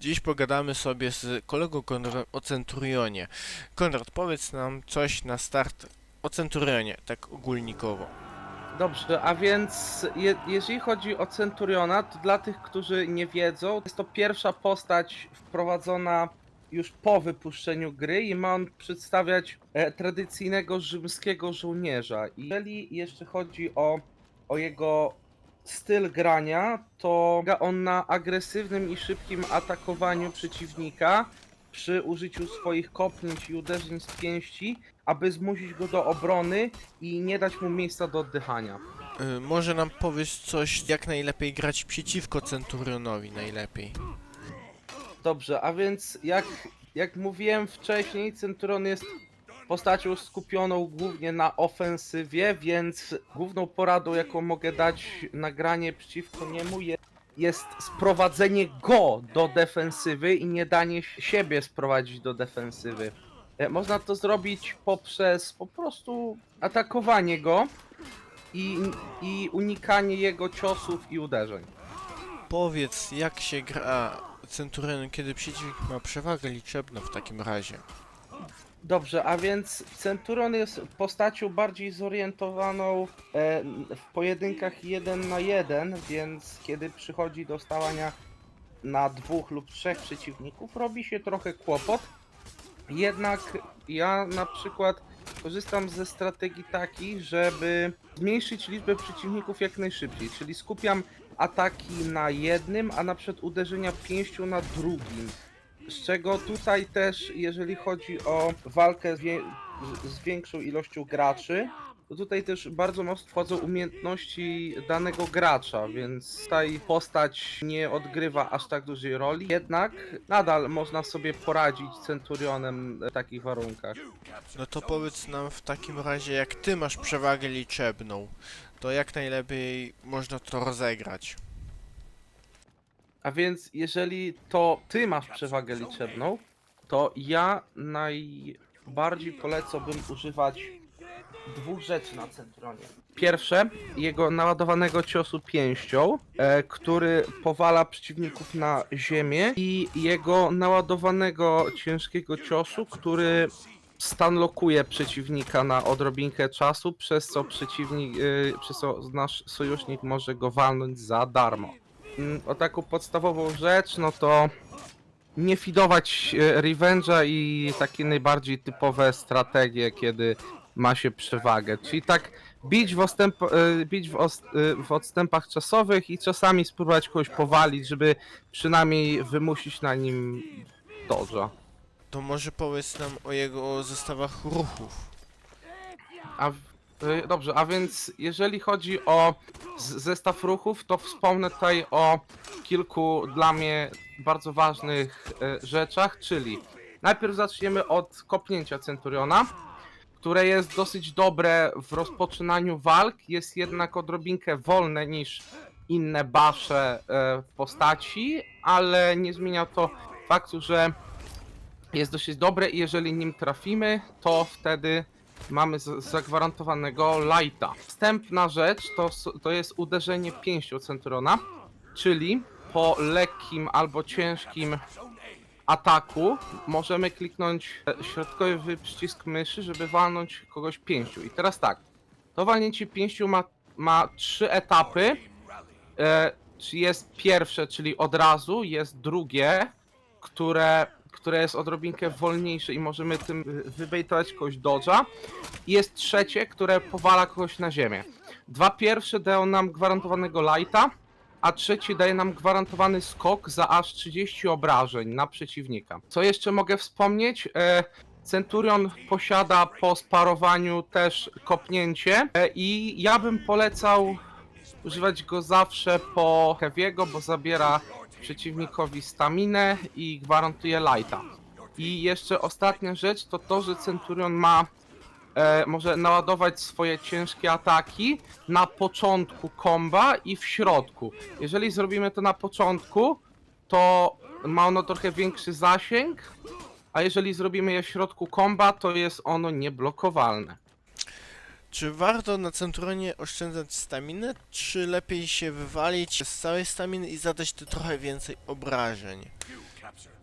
Dziś pogadamy sobie z kolegą Konradem o Centurionie. Konrad, powiedz nam coś na start o Centurionie, tak ogólnikowo. Dobrze, a więc je, jeżeli chodzi o Centuriona, to dla tych, którzy nie wiedzą, jest to pierwsza postać wprowadzona już po wypuszczeniu gry i ma on przedstawiać e, tradycyjnego rzymskiego żołnierza. I jeżeli jeszcze chodzi o, o jego styl grania, to on na agresywnym i szybkim atakowaniu przeciwnika przy użyciu swoich kopnięć i uderzeń z pięści, aby zmusić go do obrony i nie dać mu miejsca do oddychania. Y, może nam powiesz coś, jak najlepiej grać przeciwko Centurionowi najlepiej. Dobrze, a więc jak, jak mówiłem wcześniej, Centurion jest postacią skupioną głównie na ofensywie, więc główną poradą, jaką mogę dać na granie przeciwko niemu je, jest sprowadzenie go do defensywy i nie danie siebie sprowadzić do defensywy. E, Można to zrobić poprzez po prostu atakowanie go i, i unikanie jego ciosów i uderzeń. Powiedz, jak się gra Centurionem, kiedy przeciwnik ma przewagę liczebną w takim razie. Dobrze, a więc Centurion jest postacią bardziej zorientowaną e, w pojedynkach 1 na 1, więc kiedy przychodzi do stałania na dwóch lub trzech przeciwników, robi się trochę kłopot. Jednak ja na przykład korzystam ze strategii takiej, żeby zmniejszyć liczbę przeciwników jak najszybciej, czyli skupiam ataki na jednym, a na przykład uderzenia pięścią na drugim. Z czego tutaj też, jeżeli chodzi o walkę z, wie- z większą ilością graczy, to tutaj też bardzo mocno wchodzą umiejętności danego gracza, więc tutaj postać nie odgrywa aż tak dużej roli. Jednak nadal można sobie poradzić Centurionem w takich warunkach. No to powiedz nam w takim razie, jak ty masz przewagę liczebną, to jak najlepiej można to rozegrać. A więc jeżeli to ty masz przewagę liczebną, to ja najbardziej polecałbym używać dwóch rzeczy na Centurionie. Pierwsze, jego naładowanego ciosu pięścią, e, który powala przeciwników na ziemię i jego naładowanego ciężkiego ciosu, który stanlokuje przeciwnika na odrobinkę czasu, przez co przeciwnik, e, przez co nasz sojusznik może go walnąć za darmo. Mm, o taką podstawową rzecz, no to nie fidować e, Revenge'a i takie najbardziej typowe strategie, kiedy ma się przewagę. Czyli tak bić w, ostęp, e, bić w, ost, e, w odstępach czasowych i czasami spróbować kogoś powalić, żeby przynajmniej wymusić na nim dodża. To może powiedz nam o jego zestawach ruchów. A, w- y, dobrze, a więc jeżeli chodzi o zestaw ruchów, to wspomnę tutaj o kilku dla mnie bardzo ważnych y, rzeczach, czyli najpierw zaczniemy od kopnięcia Centuriona, które jest dosyć dobre w rozpoczynaniu walk, jest jednak odrobinkę wolne niż inne basze y, w postaci, ale nie zmienia to faktu, że jest dosyć dobre i jeżeli nim trafimy, to wtedy mamy zagwarantowanego lighta. Wstępna rzecz to, to jest uderzenie pięścią Centuriona, czyli po lekkim albo ciężkim ataku możemy kliknąć e, środkowy przycisk myszy, żeby walnąć kogoś pięścią. I teraz tak, to walnięcie pięścią ma, ma trzy etapy. E, jest pierwsze, czyli od razu, jest drugie, które, które jest odrobinkę wolniejsze i możemy tym wybejtować kogoś dodża. I jest trzecie, które powala kogoś na ziemię. Dwa pierwsze dają nam gwarantowanego lighta, a trzeci daje nam gwarantowany skok za aż 30 obrażeń na przeciwnika. Co jeszcze mogę wspomnieć? E, Centurion posiada po sparowaniu też kopnięcie e, i ja bym polecał używać go zawsze po Heavy'ego, bo zabiera przeciwnikowi staminę i gwarantuje lighta. I jeszcze ostatnia rzecz to to, że Centurion ma e, może naładować swoje ciężkie ataki na początku komba i w środku. Jeżeli zrobimy to na początku, to ma ono trochę większy zasięg, a jeżeli zrobimy je w środku komba, to jest ono nieblokowalne. Czy warto na Centurionie oszczędzać staminę, czy lepiej się wywalić z całej staminy i zadać tu trochę więcej obrażeń?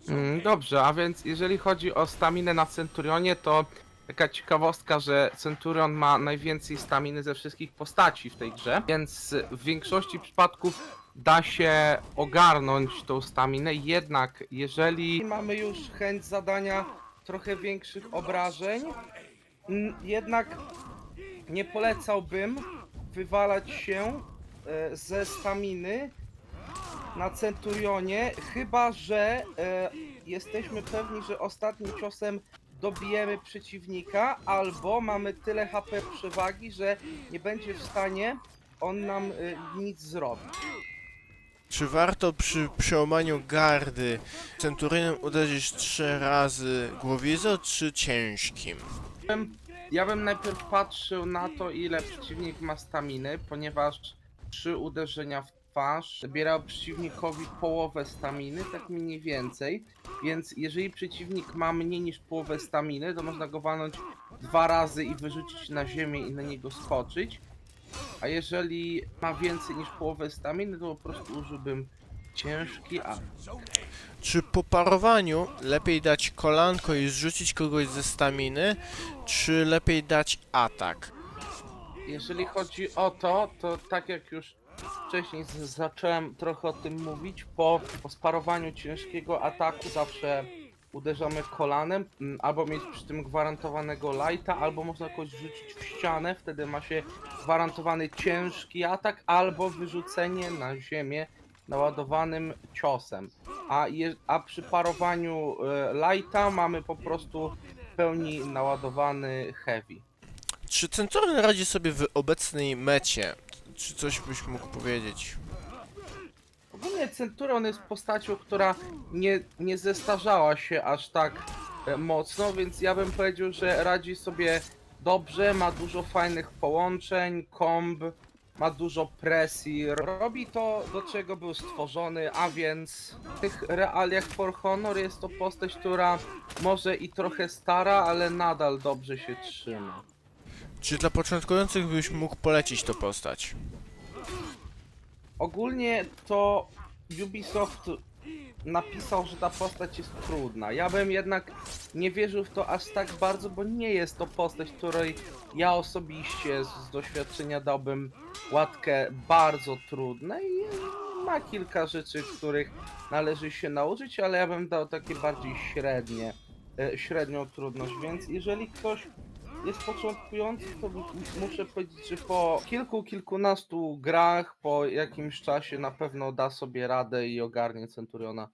Mm, Dobrze, a więc jeżeli chodzi o staminę na Centurionie, to taka ciekawostka, że Centurion ma najwięcej staminy ze wszystkich postaci w tej grze, więc w większości przypadków da się ogarnąć tą staminę, jednak jeżeli mamy już chęć zadania trochę większych obrażeń, jednak nie polecałbym wywalać się e, ze staminy na Centurionie, chyba że e, jesteśmy pewni, że ostatnim ciosem dobijemy przeciwnika, albo mamy tyle HP przewagi, że nie będzie w stanie on nam e, nic zrobić. Czy warto przy przełamaniu gardy centurionem uderzyć trzy razy głowizą czy ciężkim? Ja bym najpierw patrzył na to, ile przeciwnik ma staminy, ponieważ trzy uderzenia w twarz zabierał przeciwnikowi połowę staminy, tak mniej więcej. Więc jeżeli przeciwnik ma mniej niż połowę staminy, to można go walnąć dwa razy i wyrzucić na ziemię i na niego skoczyć. A jeżeli ma więcej niż połowę staminy, to po prostu użyłbym ciężki atak. Czy po parowaniu lepiej dać kolanko i zrzucić kogoś ze staminy, czy lepiej dać atak? Jeżeli chodzi o to, to tak jak już wcześniej zacząłem trochę o tym mówić, po, po sparowaniu ciężkiego ataku zawsze uderzamy kolanem, mm, albo mieć przy tym gwarantowanego lighta, albo można kogoś wrzucić w ścianę, wtedy ma się gwarantowany ciężki atak, albo wyrzucenie na ziemię naładowanym ciosem. A, je, a przy parowaniu e, lighta mamy po prostu w pełni naładowany heavy. Czy centurion radzi sobie w obecnej mecie? Czy coś byś mógł powiedzieć? Ogólnie Centurion jest postacią, która nie, nie zestarzała się aż tak e, mocno, więc ja bym powiedział, że radzi sobie dobrze, ma dużo fajnych połączeń, komb, ma dużo presji, robi to, do czego był stworzony, a więc w tych realiach For Honor jest to postać, która może i trochę stara, ale nadal dobrze się trzyma. Czy dla początkujących byś mógł polecić tę postać? Ogólnie to Ubisoft napisał, że ta postać jest trudna. Ja bym jednak nie wierzył w to aż tak bardzo, bo nie jest to postać, której ja osobiście z, doświadczenia dałbym łatkę bardzo trudnej. Ma kilka rzeczy, których należy się nauczyć, ale ja bym dał takie bardziej średnie, e, średnią trudność, więc jeżeli ktoś jest początkujący, to muszę powiedzieć, że po kilku, kilkunastu grach, po jakimś czasie na pewno da sobie radę i ogarnie Centuriona